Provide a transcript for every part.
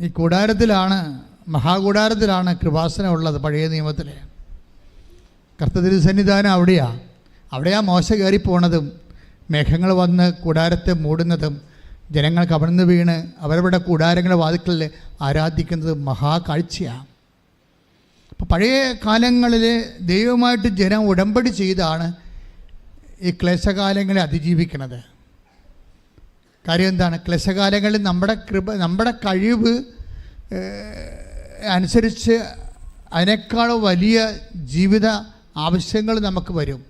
ഈ കൂടാരത്തിലാണ് മഹാകൂടാരത്തിലാണ് കൃപാസനം ഉള്ളത് പഴയ നിയമത്തിൽ കർത്തതിരി സന്നിധാനം അവിടെയാണ് അവിടെയാ മോശ കയറി പോണതും മേഘങ്ങൾ വന്ന് കൂടാരത്തെ മൂടുന്നതും ജനങ്ങൾ കവർന്നു വീണ് അവരവരുടെ കൂടാരങ്ങളെ വാതിക്കലിൽ ആരാധിക്കുന്നത് മഹാകാഴ്ചയാണ് അപ്പോൾ പഴയ കാലങ്ങളിൽ ദൈവമായിട്ട് ജനം ഉടമ്പടി ചെയ്താണ് ഈ ക്ലേശകാലങ്ങളെ അതിജീവിക്കുന്നത് കാര്യം എന്താണ്? ക്ലേശകാലങ്ങളിൽ നമ്മുടെ കൃപ നമ്മുടെ കഴിവ് അനുസരിച്ച് അതിനേക്കാൾ വലിയ ജീവിത ആവശ്യങ്ങൾ നമുക്ക് വരും.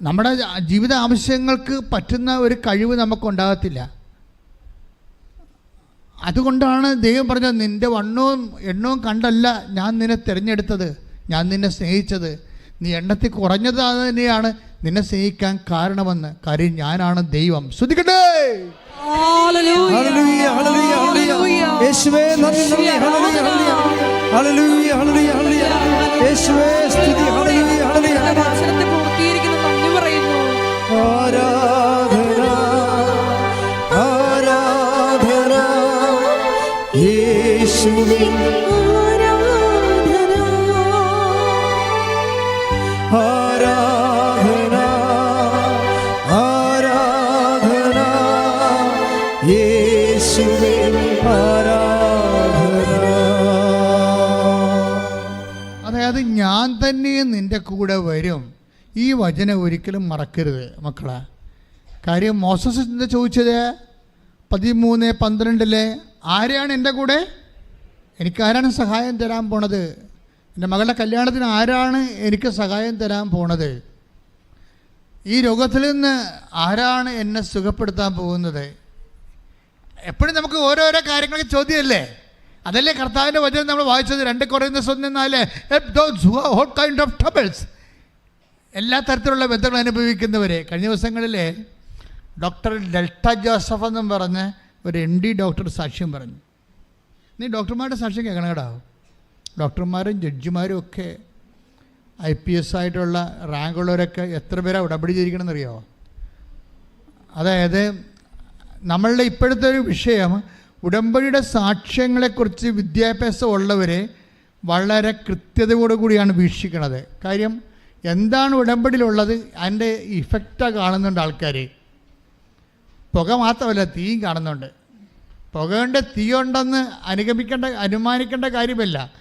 നമ്മുടെ ജീവിത ആവശ്യങ്ങൾക്ക് പറ്റുന്ന ഒരു കഴിവ് നമുക്കുണ്ടാകത്തില്ല അതുകൊണ്ടാണ് ദൈവം പറഞ്ഞത് നിന്റെ വണ്ണവും എണ്ണവും കണ്ടല്ല ഞാൻ നിന്നെ തിരഞ്ഞെടുത്തത് ഞാൻ നിന്നെ സ്നേഹിച്ചത്. നീ എണ്ണത്തിൽ കുറഞ്ഞത് തന്നെയാണ്. നിന്നെ സ്നേഹിക്കാൻ കാരണമെന്ന് കാര്യം ഞാനാണ് ദൈവം. ശ്രദ്ധിക്കട്ടെ? ഹല്ലേലൂയ. ഹല്ലേലൂയ, ഹല്ലേലൂയ, കൂടെ വരും. ഈ വചനം ഒരിക്കലും മറക്കരുത് മക്കളെ. കാര്യം മോസസ് എന്താ ചോദിച്ചത്? പതിമൂന്ന് പന്ത്രണ്ടിലെ ആരെയാണ് എന്റെ കൂടെ? എനിക്ക് ആരാണ് സഹായം തരാൻ പോണത്. എന്റെ മകളുടെ കല്യാണത്തിന് ആരാണ് എനിക്ക് സഹായം തരാൻ പോണത്? ഈ രോഗത്തിൽ നിന്ന് ആരാണ് എന്നെ സുഖപ്പെടുത്താൻ പോകുന്നത്? എപ്പോഴും നമുക്ക് ഓരോരോ കാര്യങ്ങൾക്ക് ചോദ്യമല്ലേ? അതല്ലേ കർത്താവിന്റെ വചനം നമ്മൾ വായിച്ചത്? രണ്ട് കുറയുന്ന സ്വന്തം ഹോട്ട് കൈൻഡ് ഓഫ് ട്രബിൾസ് എല്ലാ തരത്തിലുള്ള ബന്ധങ്ങൾ അനുഭവിക്കുന്നവരെ കഴിഞ്ഞ ദിവസങ്ങളിലെ ഡോക്ടർ ഡെൽറ്റ ജോസഫ് എന്നും പറഞ്ഞ് ഒരു എൻ ഡി ഡോക്ടർ സാക്ഷ്യം പറഞ്ഞു. നീ ഡോക്ടർമാരുടെ സാക്ഷ്യം കേൾക്കണം കേട്ടോ ഡോക്ടർമാരും ജഡ്ജിമാരും ഒക്കെ ഐ പി എസ് ആയിട്ടുള്ള റാങ്കുള്ളവരൊക്കെ എത്ര പേരാണ് ഉടപടി ചെയ്തിരിക്കണമെന്നറിയോ അതായത് നമ്മളുടെ ഇപ്പോഴത്തെ ഒരു വിഷയം ഉടമ്പടിയുടെ സാക്ഷ്യങ്ങളെക്കുറിച്ച് വിദ്യാഭ്യാസം ഉള്ളവരെ വളരെ കൃത്യതയോടു കൂടിയാണ് വീക്ഷിക്കുന്നത്. കാര്യം എന്താണ് ഉടമ്പടിയിലുള്ളത്? അതിന്റെ ഇഫക്റ്റാണ് കാണുന്നുണ്ട് ആൾക്കാർ പുക മാത്രമല്ല തീയും കാണുന്നുണ്ട്. പുകകൊണ്ട് തീ ഉണ്ടെന്ന് അനുഗമിക്കേണ്ട അനുമാനിക്കേണ്ട കാര്യമല്ല.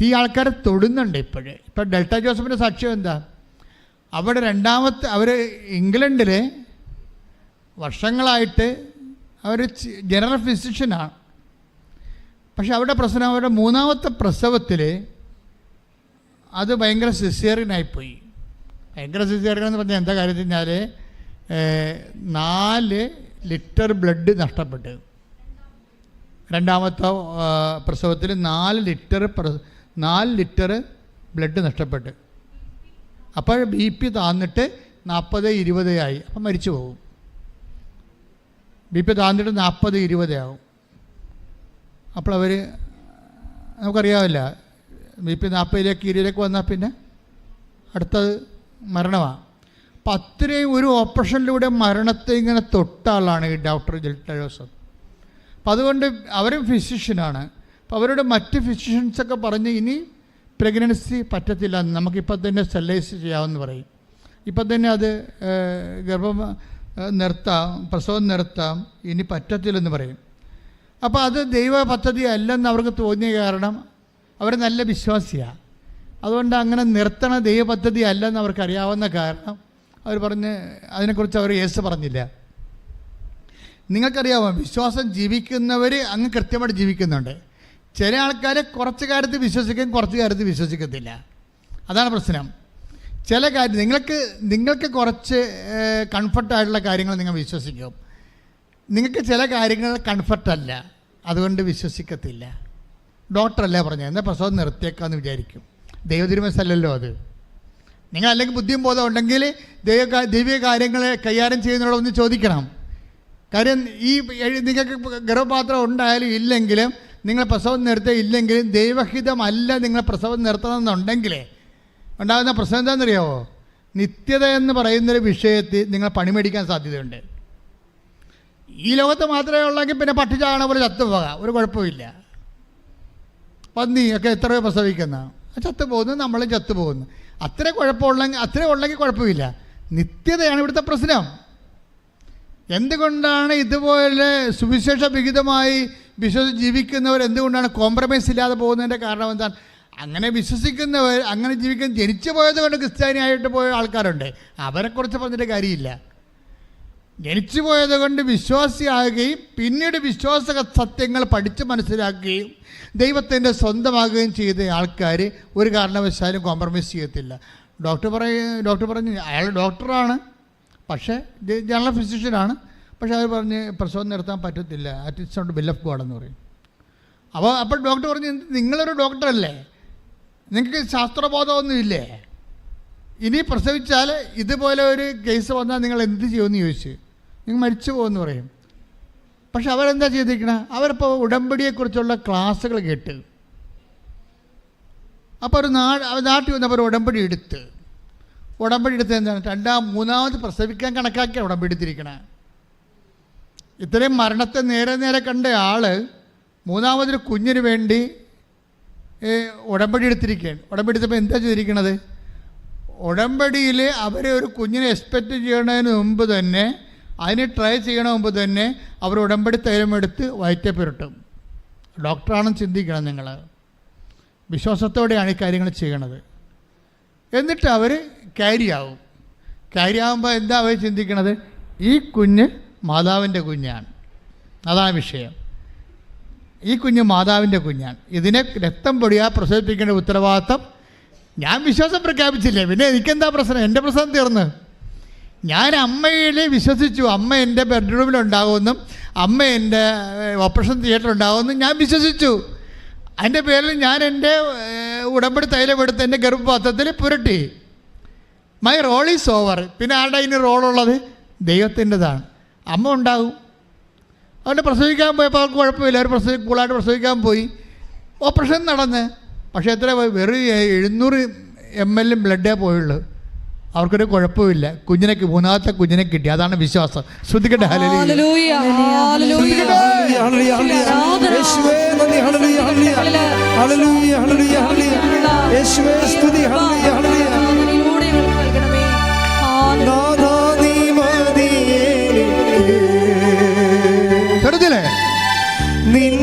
തീ ആൾക്കാരെ തൊടുന്നുണ്ട് ഇപ്പോഴേ. ഇപ്പം ഡെൽറ്റ ജോസഫിന്റെ സാക്ഷ്യം എന്താ? അവിടെ രണ്ടാമത്തെ അവർ ഇംഗ്ലണ്ടിൽ വർഷങ്ങളായിട്ട് അവർ ജനറൽ ഫിസിഷ്യനാണ് പക്ഷെ അവരുടെ പ്രശ്നം അവരുടെ മൂന്നാമത്തെ പ്രസവത്തിൽ അത് ഭയങ്കര സിസേറിയനായിപ്പോയി ഭയങ്കര സിസേറിയൻ എന്ന് പറഞ്ഞാൽ എന്താ കാര്യം വെച്ചാൽ നാല് ലിറ്റർ ബ്ലഡ് നഷ്ടപ്പെട്ടു. രണ്ടാമത്തെ പ്രസവത്തിൽ നാല് ലിറ്റർ നാല് ലിറ്റർ ബ്ലഡ് നഷ്ടപ്പെട്ടു. അപ്പോൾ ബി പി താന്നിട്ട് നാൽപ്പത് ഇരുപത് ആയി. അപ്പം മരിച്ചു പോകും. ബി പി താന്നിട്ട് നാൽപ്പത് ഇരുപത് ആവും. അപ്പോൾ അവർ നമുക്കറിയാവില്ല ബി പി നാൽപ്പതിലേക്ക് ഇരുപതിലേക്ക് വന്നാൽ പിന്നെ അടുത്തത് മരണമാണ്. അപ്പം അത്രയും ഒരു ഓപ്പറേഷനിലൂടെ മരണത്തെ ഇങ്ങനെ തൊട്ടാളാണ് ഈ ഡോക്ടർ ജെൽട്ട ജോസഫ്. അപ്പം അതുകൊണ്ട് അവരും ഫിസിഷ്യനാണ്. അപ്പോൾ അവരുടെ മറ്റ് ഫിസിഷ്യൻസൊക്കെ പറഞ്ഞ് ഇനി പ്രഗ്നൻസി പറ്റത്തില്ല നമുക്കിപ്പോൾ തന്നെ സെല്ലൈസ് ചെയ്യാമെന്ന് പറയും. ഇപ്പം തന്നെ അത് ഗർഭം നിർത്താം പ്രസവം നിർത്താം ഇനി പറ്റത്തില്ലെന്ന് പറയും. അപ്പോൾ അത് ദൈവ പദ്ധതി അല്ലെന്ന് അവർക്ക് തോന്നിയ കാരണം അവർ നല്ല വിശ്വാസിയാണ് അതുകൊണ്ട് അങ്ങനെ നിർത്തണ ദൈവ പദ്ധതി അല്ലെന്ന് അവർക്ക് അറിയാവുന്ന കാരണം അവർ പറഞ്ഞ് അതിനെക്കുറിച്ച് അവർ യേസ് പറഞ്ഞില്ല. നിങ്ങൾക്കറിയാമോ വിശ്വാസം ജീവിക്കുന്നവർ അങ്ങ് കൃത്യമായിട്ട് ജീവിക്കുന്നുണ്ട്. ചില ആൾക്കാർ കുറച്ച് കാര്യത്തിൽ വിശ്വസിക്കും കുറച്ച് കാര്യത്തിൽ വിശ്വസിക്കത്തില്ല. അതാണ് പ്രശ്നം. ചില കാര്യം നിങ്ങൾക്ക് നിങ്ങൾക്ക് കുറച്ച് കംഫർട്ടായിട്ടുള്ള കാര്യങ്ങൾ നിങ്ങൾ വിശ്വസിക്കും. നിങ്ങൾക്ക് ചില കാര്യങ്ങൾ കംഫർട്ടല്ല അതുകൊണ്ട് വിശ്വസിക്കത്തില്ല. ഡോക്ടറല്ലേ പറഞ്ഞത്? എന്നാൽ പ്രസവം നിർത്തിയേക്കാന്ന് വിചാരിക്കും. ദൈവതിരുമസല്ലല്ലോ അത്. നിങ്ങൾ അല്ലെങ്കിൽ ബുദ്ധിയും ബോധം ഉണ്ടെങ്കിൽ ദൈവ ദൈവിക കാര്യങ്ങളെ കൈകാര്യം ചെയ്യുന്നതോടൊന്ന് ചോദിക്കണം. കാര്യം ഈ നിങ്ങൾക്ക് ഗർഭപാത്രം ഉണ്ടായാലും ഇല്ലെങ്കിലും നിങ്ങൾ പ്രസവം നിർത്തുക ഇല്ലെങ്കിലും ദൈവഹിതമല്ല നിങ്ങൾ പ്രസവം നിർത്തണമെന്നുണ്ടെങ്കിൽ ഉണ്ടാകുന്ന പ്രശ്നം എന്താണെന്നറിയാമോ നിത്യത എന്ന് പറയുന്നൊരു വിഷയത്തിൽ നിങ്ങൾ പണിമേടിക്കാൻ സാധ്യതയുണ്ട്. ഈ ലോകത്ത് മാത്രമേ ഉള്ളെങ്കിൽ പിന്നെ പട്ടിച്ചാകണ പോലെ ചത്തുപോക. ഒരു കുഴപ്പമില്ല പന്നി ഒക്കെ എത്രയോ പ്രസവിക്കുന്ന. ചത്തു പോകുന്നു നമ്മളും ചത്തു പോകുന്നു അത്ര കുഴപ്പമുള്ളെങ്കിൽ അത്ര ഉള്ളെങ്കിൽ കുഴപ്പമില്ല. നിത്യതയാണ് ഇവിടുത്തെ പ്രശ്നം. എന്തുകൊണ്ടാണ് ഇതുപോലെ സുവിശേഷ വിഹിതമായി വിശ്വസിച്ച് ജീവിക്കുന്നവർ എന്തുകൊണ്ടാണ് കോംപ്രമൈസ് ഇല്ലാതെ പോകുന്നതിന്റെ കാരണം എന്താണ്? അങ്ങനെ വിശ്വസിക്കുന്നവർ അങ്ങനെ ജീവിക്കാൻ ജനിച്ചു പോയത് കൊണ്ട് ക്രിസ്ത്യാനിയായിട്ട് പോയ ആൾക്കാരുണ്ട്. അവരെക്കുറിച്ച് പറഞ്ഞിട്ട് കാര്യമില്ല. ജനിച്ചു പോയത് കൊണ്ട് വിശ്വാസിയാകുകയും പിന്നീട് വിശ്വാസ സത്യങ്ങൾ പഠിച്ച് മനസ്സിലാക്കുകയും ദൈവത്തിന്റെ സ്വന്തമാകുകയും ചെയ്ത ആൾക്കാർ ഒരു കാരണവശാലും കോംപ്രമൈസ് ചെയ്യത്തില്ല. ഡോക്ടർ പറയ ഡോക്ടർ പറഞ്ഞു അയാൾ ഡോക്ടറാണ് പക്ഷേ ജനറൽ ഫിസിഷ്യനാണ് പക്ഷേ അവർ പറഞ്ഞ് പ്രസവം നിർത്താൻ പറ്റത്തില്ല. ഓൺ ബിൽ ഓഫ് ഗോഡ് എന്ന് പറയും. അപ്പോൾ അപ്പോൾ ഡോക്ടർ പറഞ്ഞു നിങ്ങളൊരു ഡോക്ടറല്ലേ നിങ്ങൾക്ക് ശാസ്ത്രബോധമൊന്നുമില്ലേ? ഇനി പ്രസവിച്ചാൽ ഇതുപോലെ ഒരു കേസ് വന്നാൽ നിങ്ങൾ എന്ത് ചെയ്യുമെന്ന് ചോദിച്ചു. നിങ്ങൾ മരിച്ചു പോകുമെന്ന് പറയും. പക്ഷെ അവരെന്താ ചെയ്തിരിക്കണ? അവരിപ്പോൾ ഉടമ്പടിയെക്കുറിച്ചുള്ള ക്ലാസ്സുകൾ കേട്ട്. അപ്പോൾ ഒരു അവർ നാട്ടിൽ വന്നപ്പോൾ ഒരു ഉടമ്പടി എടുത്ത്. ഉടമ്പടി എടുത്ത് എന്താണ്? രണ്ടാം മൂന്നാമത് പ്രസവിക്കാൻ കണക്കാക്കിയാണ് ഉടമ്പടി എടുത്തിരിക്കണേ. ഇത്രയും മരണത്തെ നേരെ നേരെ കണ്ട ആൾ മൂന്നാമതൊരു കുഞ്ഞിന് വേണ്ടി ഉടമ്പടി എടുത്തിരിക്കുകയാണ്. ഉടമ്പടി എടുത്തപ്പോൾ എന്താ ചെയ്തിരിക്കണത്? ഉടമ്പടിയിൽ അവരെ ഒരു കുഞ്ഞിനെ എക്സ്പെക്റ്റ് ചെയ്യണതിന് മുമ്പ് തന്നെ അതിനെ ട്രൈ ചെയ്യണ മുമ്പ് തന്നെ അവർ ഉടമ്പടി തൈലമെടുത്ത് എടുത്ത് പുരട്ടും. ഡോക്ടറാണെന്ന് ചിന്തിക്കണം നിങ്ങൾ വിശ്വാസത്തോടെയാണ് ഈ കാര്യങ്ങൾ ചെയ്യണത്. എന്നിട്ട് അവർ ക്യാരി ആവും. ക്യാരി ആകുമ്പോൾ എന്താ അവർ ചിന്തിക്കണത്? ഈ കുഞ്ഞ് മാതാവിന്റെ കുഞ്ഞാണ്. അതാണ് വിഷയം. ഈ കുഞ്ഞ് മാതാവിന്റെ കുഞ്ഞാണ്. ഇതിനെ രക്തം പൊടിയാ പ്രസവിപ്പിക്കേണ്ട ഉത്തരവാദിത്തം ഞാൻ വിശ്വാസം പ്രഖ്യാപിച്ചില്ലേ? പിന്നെ എനിക്കെന്താ പ്രശ്നം? എന്റെ പ്രശ്നം തീർന്ന്. ഞാൻ അമ്മയിൽ വിശ്വസിച്ചു. അമ്മ എന്റെ ബെഡ്റൂമിലുണ്ടാകുമെന്നും അമ്മ എന്റെ ഓപ്പറേഷൻ തിയേറ്റർ ഉണ്ടാകുമെന്നും ഞാൻ വിശ്വസിച്ചു. അതിന്റെ പേരിൽ ഞാൻ എന്റെ ഉടമ്പടി തൈലമെടുത്ത് എന്റെ ഗർഭപാത്രത്തിൽ പുരട്ടി. മൈ റോൾ ഈസ് ഓവർ പിന്നെ ആരുടെ അതിന് റോളുള്ളത് ദൈവത്തിന്റെതാണ്. അമ്മ ഉണ്ടാകും. അതുകൊണ്ട് പ്രസവിക്കാൻ പോയപ്പോൾ അവർക്ക് കുഴപ്പമില്ല അവർ പ്രസവി കൂളായിട്ട് പ്രസവിക്കാൻ പോയി ഓപ്പറേഷൻ നടന്ന് പക്ഷേ എത്ര പോയി? വെറും എഴുന്നൂറ് എം എൽ ബ്ലഡേ പോയുള്ളൂ അവർക്കൊരു കുഴപ്പമില്ല കുഞ്ഞിനെ മൂന്നാമത്തെ കുഞ്ഞിനെ കിട്ടി അതാണ് വിശ്വാസം ശ്രദ്ധിക്കട്ടെ ഹലലി നിൻ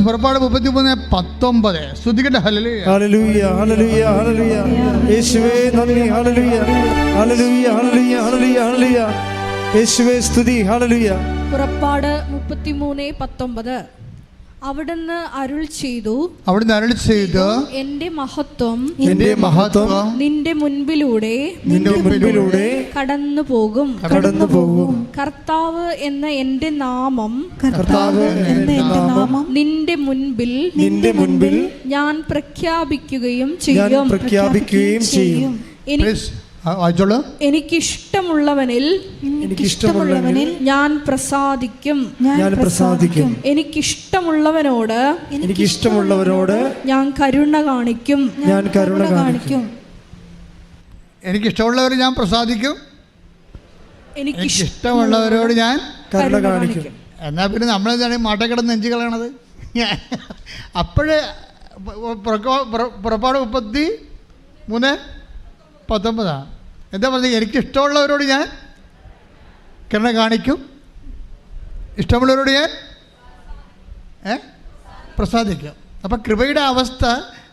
മുപ്പത്തിമൂന്ന് പുറപ്പാട് മുപ്പത്തിമൂന്ന് പത്തൊമ്പത്. ശ്രദ്ധിക്കട്ടെ ഹലലി ഹല്ലേലൂയ, ഹല്ലേലൂയ, ഹല്ലേലൂയ. യേശുവേ നന്ദി. ഹല്ലേലൂയ. ഹല്ലേലൂയ ഹല്ലേലൂയ ഹല്ലേലൂയ ഹല്ലേലൂയ. യേശുവേ സ്തുതി. ഹല്ലേലൂയ. പുറപ്പാട് മുപ്പത്തിമൂന്ന് പത്തൊമ്പത്. അവിടുന്ന് അരുൾ ചെയ്തു. അവിടുന്ന് അരുൾ ചെയ്ത് എന്റെ മഹത്വം എന്റെ മഹത്വം നിന്റെ മുൻപിലൂടെ നിന്റെ മുൻപിലൂടെ കടന്നു പോകും. കടന്നു പോകും. കർത്താവ് എന്ന എന്റെ നാമം കർത്താവ് എന്റെ നാമം നിന്റെ മുൻപിൽ നിന്റെ മുൻപിൽ ഞാൻ പ്രഖ്യാപിക്കുകയും ഞാൻ ചെയ്യും. പ്രഖ്യാപിക്കുകയും ചെയ്യും. എനിക്കിഷ്ടമുള്ളവനിൽ എനിക്കിഷ്ടമുള്ളവനിൽ ഞാൻ പ്രസാദിക്കും. ഞാൻ പ്രസാദിക്കും. എനിക്കിഷ്ടമുള്ളവനോട് എനിക്കിഷ്ടമുള്ളവരോട് ഞാൻ കരുണ കാണിക്കും. ഞാൻ കരുണ കാണിക്കും. എനിക്ക് ഇഷ്ടമുള്ളവരെ ഞാൻ പ്രസാദിക്കും. എനിക്ക് ഇഷ്ടമുള്ളവരോട് ഞാൻ കരുണ കാണിക്കും. എന്നാൽ പിന്നെ നമ്മളെന്താണ് മാട്ടക്കിടന്ന് നെഞ്ചു കളയണത്? അപ്പോഴേ പുറപ്പാട് മുപ്പത്തി മൂന്ന് പത്തൊമ്പതാണ് എന്താ പറഞ്ഞത്? എനിക്കിഷ്ടമുള്ളവരോട് ഞാൻ കരുണ കാണിക്കും. ഇഷ്ടമുള്ളവരോട് ഞാൻ ഏ? പ്രസാദിക്കും അപ്പോൾ കൃപയുടെ അവസ്ഥ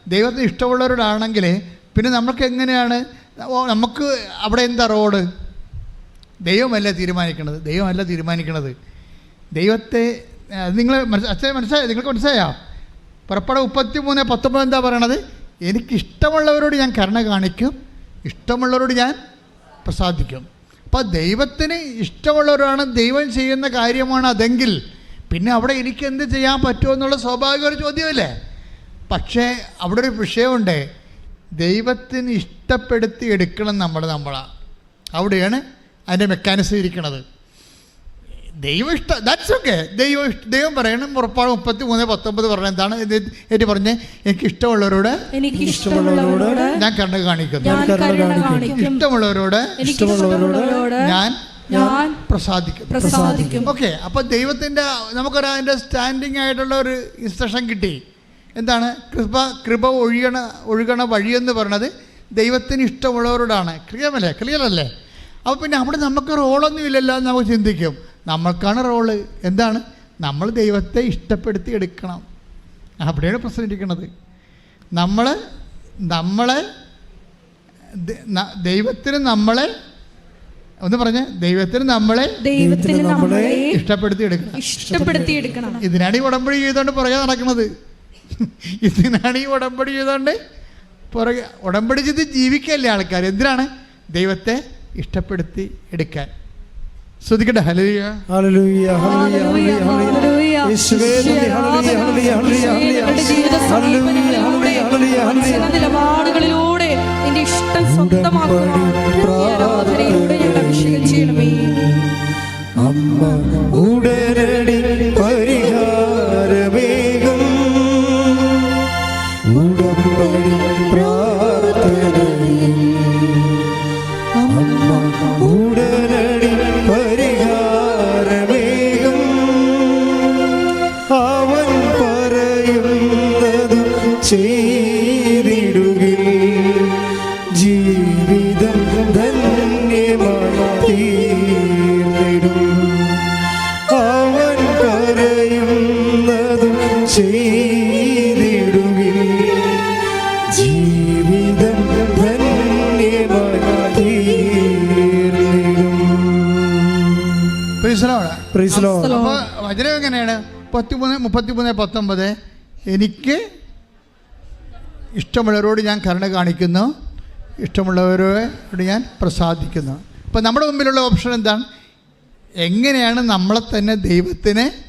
ദൈവത്തിന് ഇഷ്ടമുള്ളവരോടാണെങ്കിൽ പിന്നെ നമുക്ക് എങ്ങനെയാണ്? നമുക്ക് അവിടെ എന്താ റോഡ്? ദൈവമല്ല തീരുമാനിക്കുന്നത് ദൈവമല്ല തീരുമാനിക്കുന്നത് ദൈവത്തെ നിങ്ങൾ മനസ്സ് അച്ഛൻ മനസ്സിലായോ നിങ്ങൾക്ക് മനസ്സിലായോ പുറപ്പാട് മുപ്പത്തി മൂന്ന് പത്തൊമ്പത് എന്താ പറയണത്? എനിക്കിഷ്ടമുള്ളവരോട് ഞാൻ കരുണ കാണിക്കും ഇഷ്ടമുള്ളവരോട് ഞാൻ പ്രസാദിക്കും. അപ്പോൾ ദൈവത്തിന് ഇഷ്ടമുള്ളവരാണ് ദൈവം ചെയ്യുന്ന കാര്യമാണ് അതെങ്കിൽ പിന്നെ അവിടെ എനിക്ക് എന്ത് ചെയ്യാൻ പറ്റുമോ എന്നുള്ള സ്വാഭാവിക ഒരു ചോദ്യമല്ലേ? പക്ഷേ അവിടെ ഒരു വിഷയമുണ്ട്. ദൈവത്തിന് ഇഷ്ടപ്പെടുത്തി എടുക്കണം നമ്മൾ നമ്മളാ. അവിടെയാണ് അതിന്റെ മെക്കാനിസം ഇരിക്കണത്. ദൈവം ഇഷ്ടം ദാറ്റ്സ് ഓക്കെ ദൈവം ഇഷ്ട ദൈവം പറയണം പുറപ്പാട് മുപ്പത്തി മൂന്ന് പത്തൊമ്പത് പറഞ്ഞ എന്താണ്? ഏറ്റ് പറഞ്ഞ് എനിക്ക് ഇഷ്ടമുള്ളവരോട് എനിക്ക് ഇഷ്ടമുള്ളവരോട് ഞാൻ കാണിക്കുന്നു. കരുണ കാണിക്കും ഇഷ്ടമുള്ളവരോട് ഇഷ്ടമുള്ളവരോട് ഞാൻ ഞാൻ പ്രസാദിക്കും. പ്രസാദിക്കും. ഓക്കെ അപ്പോൾ ദൈവത്തിന്റെ നമുക്കൊരു അതിന്റെ സ്റ്റാൻഡിങ് ആയിട്ടുള്ള ഒരു ഇൻസ്ട്രക്ഷൻ കിട്ടി. എന്താണ്? കൃപ കൃപ ഒഴുകണ ഒഴുകണ എന്ന് പറയണത് ദൈവത്തിന് ഇഷ്ടമുള്ളവരോടാണ്. ക്ലിയർ അല്ലേ? ക്ലിയർ അല്ലേ? അപ്പോൾ പിന്നെ അവിടെ നമുക്ക് റോളൊന്നും ഇല്ലല്ലോ എന്ന് നമുക്ക് ചിന്തിക്കും. നമ്മൾക്കാണ് റോൾ. എന്താണ്? നമ്മൾ ദൈവത്തെ ഇഷ്ടപ്പെടുത്തി എടുക്കണം. അവിടെയാണ് പ്രശ്നം ഇരിക്കുന്നത്. നമ്മൾ നമ്മളെ ദൈവത്തിന് നമ്മളെ ഒന്ന് പറഞ്ഞ ദൈവത്തിന് നമ്മളെ ദൈവത്തിന് നമ്മളെ ഇഷ്ടപ്പെടുത്തി എടുക്കണം. ഇഷ്ടപ്പെടുത്തിയെടുക്കണം. ഇതിനാണ് ഈ ഉടമ്പടി ചെയ്തോണ്ട് പുറകെ നടക്കുന്നത്. ഇതിനാണ് ഈ ഉടമ്പടി ചെയ്തോണ്ട് പുറകെ ഉടമ്പടി ചെയ്ത് ജീവിക്കല്ലേ ആൾക്കാർ. എന്തിനാണ്? ദൈവത്തെ ഇഷ്ടപ്പെടുത്തി എടുക്കാൻ. ശ്രദ്ധിക്കട്ടെ. നന്ദി ഹല്ലേലൂയ ഹല്ലേലൂയ ഹല്ലേലൂയ. ഹല്ലേലൂയ. ഹല്ലേലൂയ ഹല്ലേലൂയ ഹല്ലേലൂയ. നിലപാടുകളിലൂടെ നിന്റെ ഇഷ്ടം ഞങ്ങൾ അഭിഷേകം ചെയ്യണമേ അമ്മ ഉടനടി പരിഹാരമേകും എങ്ങനെയാണ്? പത്തിമൂന്ന് മുപ്പത്തിമൂന്ന് പത്തൊമ്പത്. എനിക്ക് ഇഷ്ടമുള്ളവരോട് ഞാൻ കരുണ കാണിക്കുന്നു. ഇഷ്ടമുള്ളവരോട് ഞാൻ പ്രസാദിക്കുന്നു. അപ്പോൾ നമ്മുടെ മുമ്പിലുള്ള ഓപ്ഷൻ എന്താണ്? എങ്ങനെയാണ് നമ്മളെ തന്നെ ദൈവത്തിനെ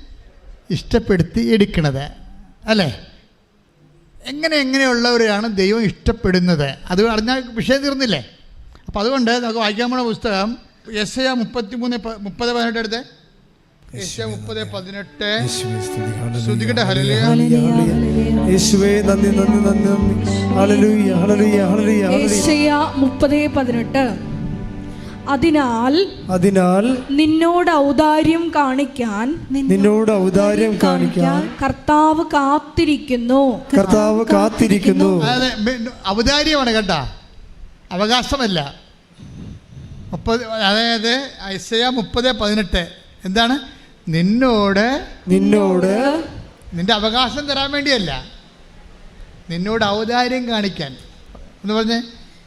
ഇഷ്ടപ്പെടുത്തി എടുക്കണത്? അല്ലേ? എങ്ങനെ എങ്ങനെയുള്ളവരെയാണ് ദൈവം ഇഷ്ടപ്പെടുന്നത്? അത് അറിഞ്ഞാൽ വിഷയം തീർന്നില്ലേ? അപ്പോൾ അതുകൊണ്ട് നമുക്ക് വായിക്കാൻ പോണ പുസ്തകം എസ് എ മുപ്പത്തി മൂന്ന് മുപ്പത് പതിനെട്ട് എടുത്ത്. മുപ്പത് പതിനെട്ട്. യേശുവേ നന്ദി നന്ദി നന്ദി മുപ്പത് പതിനെട്ട്. അതിനാൽ അതിനാൽ നിന്നോട് ഔദാര്യം കാണിക്കാൻ നിന്നോട് ഔദാര്യം കാണിക്കാൻ കർത്താവ് കാത്തിരിക്കുന്നു. കർത്താവ് കാത്തിരിക്കുന്നു. ഔദാര്യമാണ് കേട്ടാ. അവകാശമല്ല. മുപ്പത് അതായത് ഐസയ മുപ്പത് പതിനെട്ട്. എന്താണ്? നിന്നോട് നിന്നോട് നിന്റെ അവകാശം തരാൻ വേണ്ടിയല്ല. നിന്നോട് ഔദാര്യം കാണിക്കാൻ. എന്ന് പറഞ്ഞേ?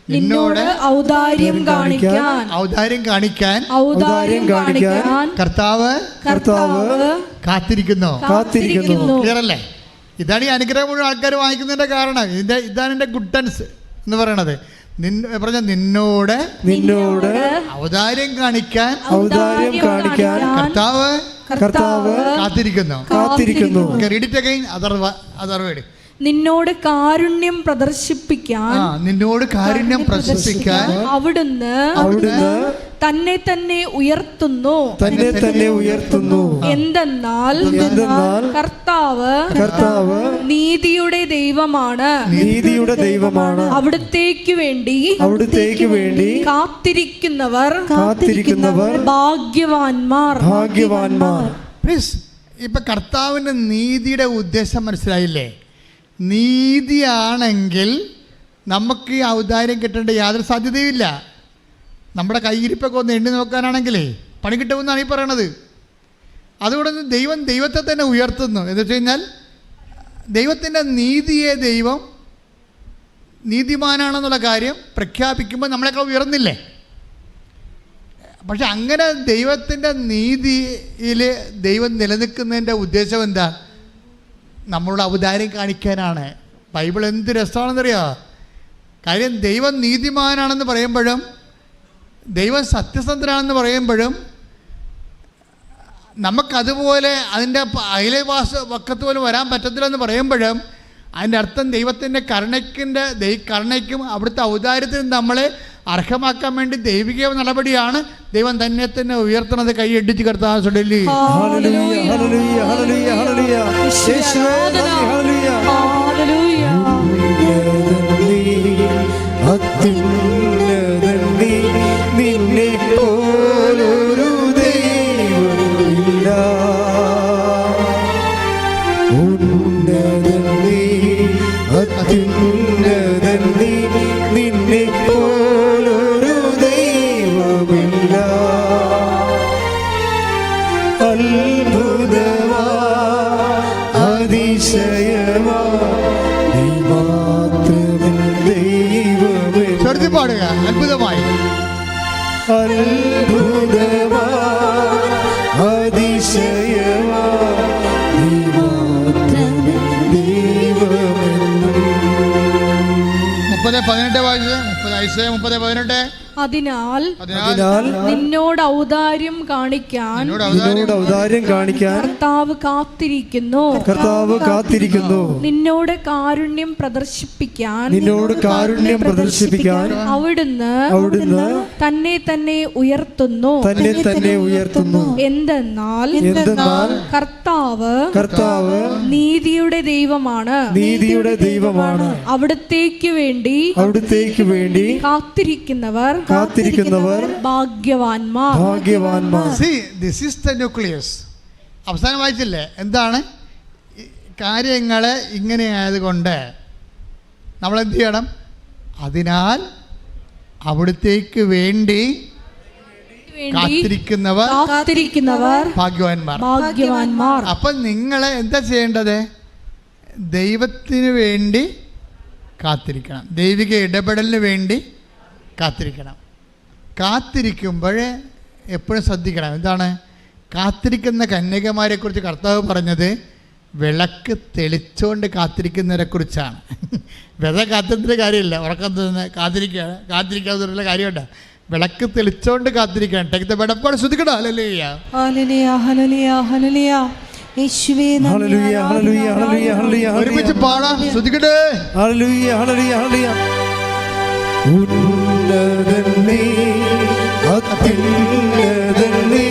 നിന്നോട് ഔദാര്യം കാണിക്കാൻ. ഔദാര്യം കാണിക്കാൻ. ഔദാര്യം കാണിക്കാൻ. കർത്താവ് കർത്താവ് കാത്തിരിക്കുന്നു. കാത്തിരിക്കുന്നു. ക്ലിയർ അല്ലേ? ഇതാണ് ഈ അനുഗ്രഹം മുഴുവൻ ആൾക്കാർ വാങ്ങിക്കുന്നതിന്റെ കാരണം. ഇതിന്റെ ഇതാണ് എന്റെ ഗുഡൻസ് എന്ന് പറയണത്. പറഞ്ഞ നിന്നോട് നിന്നോട് ഔദാര്യം കാണിക്കാൻ ഔദാര്യം കാണിക്കാൻ കർത്താവ് കർത്താവ് കാത്തിരിക്കുന്നു. കാത്തിരിക്കുന്നു. Read it again other other word നിന്നോട് കാരുണ്യം പ്രദർശിപ്പിക്കാൻ നിന്നോട് കാരുണ്യം പ്രദർശിപ്പിക്കാൻ അവിടുന്ന് അവിടുന്ന് തന്നെ തന്നെ ഉയർത്തുന്നു. തന്നെ തന്നെ ഉയർത്തുന്നു. എന്തെന്നാൽ കർത്താവ് കർത്താവ് നീതിയുടെ ദൈവമാണ്. നീതിയുടെ ദൈവമാണ്. അവിടത്തേക്ക് വേണ്ടി അവിടത്തേക്ക് വേണ്ടി കാത്തിരിക്കുന്നവർ കാത്തിരിക്കുന്നവർ ഭാഗ്യവാന്മാർ. ഭാഗ്യവാന്മാർ. പ്ലീസ് ഇപ്പൊ കർത്താവിന്റെ നീതിയുടെ ഉദ്ദേശം മനസ്സിലായില്ലേ? നീതിയാണെങ്കിൽ നമുക്ക് ഈ ഔദാര്യം കിട്ടേണ്ട യാതൊരു സാധ്യതയുമില്ല നമ്മുടെ കൈയിരിപ്പൊക്കെ ഒന്ന് എണ്ണി നോക്കാനാണെങ്കിലേ പണി കിട്ടുമെന്നാണ് ഈ പറയണത്. അതുകൊണ്ട് ദൈവം ദൈവത്തെ തന്നെ ഉയർത്തുന്നു. എന്ന് വെച്ച് കഴിഞ്ഞാൽ ദൈവത്തിന്റെ നീതിയെ ദൈവം നീതിമാനാണെന്നുള്ള കാര്യം പ്രഖ്യാപിക്കുമ്പോൾ നമ്മളെക്കാൾ ഉയർന്നില്ലേ? പക്ഷെ അങ്ങനെ ദൈവത്തിന്റെ നീതിയിൽ ദൈവം നിലനിൽക്കുന്നതിന്റെ ഉദ്ദേശം എന്താ? നമ്മളോട് ഔദാര്യം കാണിക്കാനാണ്. ബൈബിൾ എന്ത് രസമാണെന്നറിയോ? കാര്യം ദൈവം നീതിമാനാണെന്ന് പറയുമ്പോഴും ദൈവം സത്യസന്ധനാണെന്ന് പറയുമ്പോഴും നമുക്കതുപോലെ അതിന്റെ അയലവാസ വക്കത്ത് പോലും വരാൻ പറ്റത്തില്ലെന്ന് പറയുമ്പോഴും അതിന്റെ അർത്ഥം ദൈവത്തിന്റെ കരുണയ്ക്കിന്റെ ദൈ കരുണയ്ക്കും അവിടുത്തെ ഔദാര്യത്തിനും നമ്മളെ അർഹമാക്കാൻ വേണ്ടി ദൈവിക നടപടിയാണ്. ദൈവം തന്നെ തന്നെ ഉയർത്തണത് കൈയടിച്ച് കർത്താവ് ചൊല്ലി മുപ്പത് പതിനെട്ട് വായിച്ചത്? മുപ്പത് ഐസയ മുപ്പത് പതിനെട്ട്. അതിനാൽ അതിനാൽ നിന്നോട് ഔദാര്യം കാണിക്കാൻ നിന്നോട് ഔദാര്യം കാണിക്കാൻ കർത്താവ് കാത്തിരിക്കുന്നു. കർത്താവ് കാത്തിരിക്കുന്നു. നിന്നോട് കാരുണ്യം പ്രദർശിപ്പിക്കാൻ നിന്നോട് കാരുണ്യം പ്രദർശിപ്പിക്കാൻ അവിടുന്ന് അവിടുന്ന് തന്നെ തന്നെ ഉയർത്തുന്നു. തന്നെ തന്നെ ഉയർത്തുന്നു. എന്തെന്നാൽ എന്തെന്നാൽ കർത്താവ് കർത്താവ് നീതിയുടെ ദൈവമാണ്. നീതിയുടെ ദൈവമാണ്. അവിടത്തേക്ക് വേണ്ടി അവിടത്തേക്ക് വേണ്ടി കാത്തിരിക്കുന്നവർ കാത്തിരിക്കുന്നവർ ഭാഗ്യവാൻമാർ ഭാഗ്യവാൻമാർ see this is the nucleus അവസാനം വായിച്ചില്ലേ? എന്താണ്? കാര്യങ്ങൾ ഇങ്ങനെയായതുകൊണ്ട് നമ്മൾ എന്ത് ചെയ്യണം? അതിനാൽ അവിടത്തേക്ക് വേണ്ടി വേണ്ടി കാത്തിരിക്കുന്നവർ കാത്തിരിക്കുന്നവർ ഭാഗ്യവാന്മാർ. ഭാഗ്യവാന്മാർ. അപ്പം നിങ്ങൾ എന്താ ചെയ്യേണ്ടത്? ദൈവത്തിന് വേണ്ടി കാത്തിരിക്കണം. ദൈവിക ഇടപെടലിന് വേണ്ടി കാത്തിരിക്കണം. കാത്തിരിക്കുമ്പോൾ എപ്പോഴും ശ്രദ്ധിക്കണം. എന്താണ്? കാത്തിരിക്കുന്ന കന്യകമാരെക്കുറിച്ച് കർത്താവ് പറഞ്ഞത് വിളക്ക് തെളിച്ചുകൊണ്ട് കാത്തിരിക്കുന്നവരെക്കുറിച്ചാണ്. കുറിച്ചാണ് വെറുതെ കാത്തിരിക്കുന്ന കാര്യമില്ല. ഉറക്കം തന്നെ കാത്തിരിക്കുകയാണ് കാത്തിരിക്കാവുന്ന കാര്യമുണ്ട്. വിളക്ക് തെളിച്ചുകൊണ്ട് കാത്തിരിക്കുകയാണ് ടേക്ക് ദ ബെഡപ്പാട് ശ്രദ്ധിക്കണോ ഹല്ലേലൂയ ഹല്ലേലൂയ ഹല്ലേലൂയ. യേശുവേ നന്ദി, ഹല്ലേലൂയ ഹല്ലേലൂയ ഹല്ലേലൂയ ഹല്ലേലൂയ. ഒരുമിച്ച് പാടാം. ശ്രദ്ധിക്കട്ടെ. ഹല്ലേലൂയ ഹല്ലേലൂയ ഹല്ലേലൂയ. ഉന്നതൻ നീ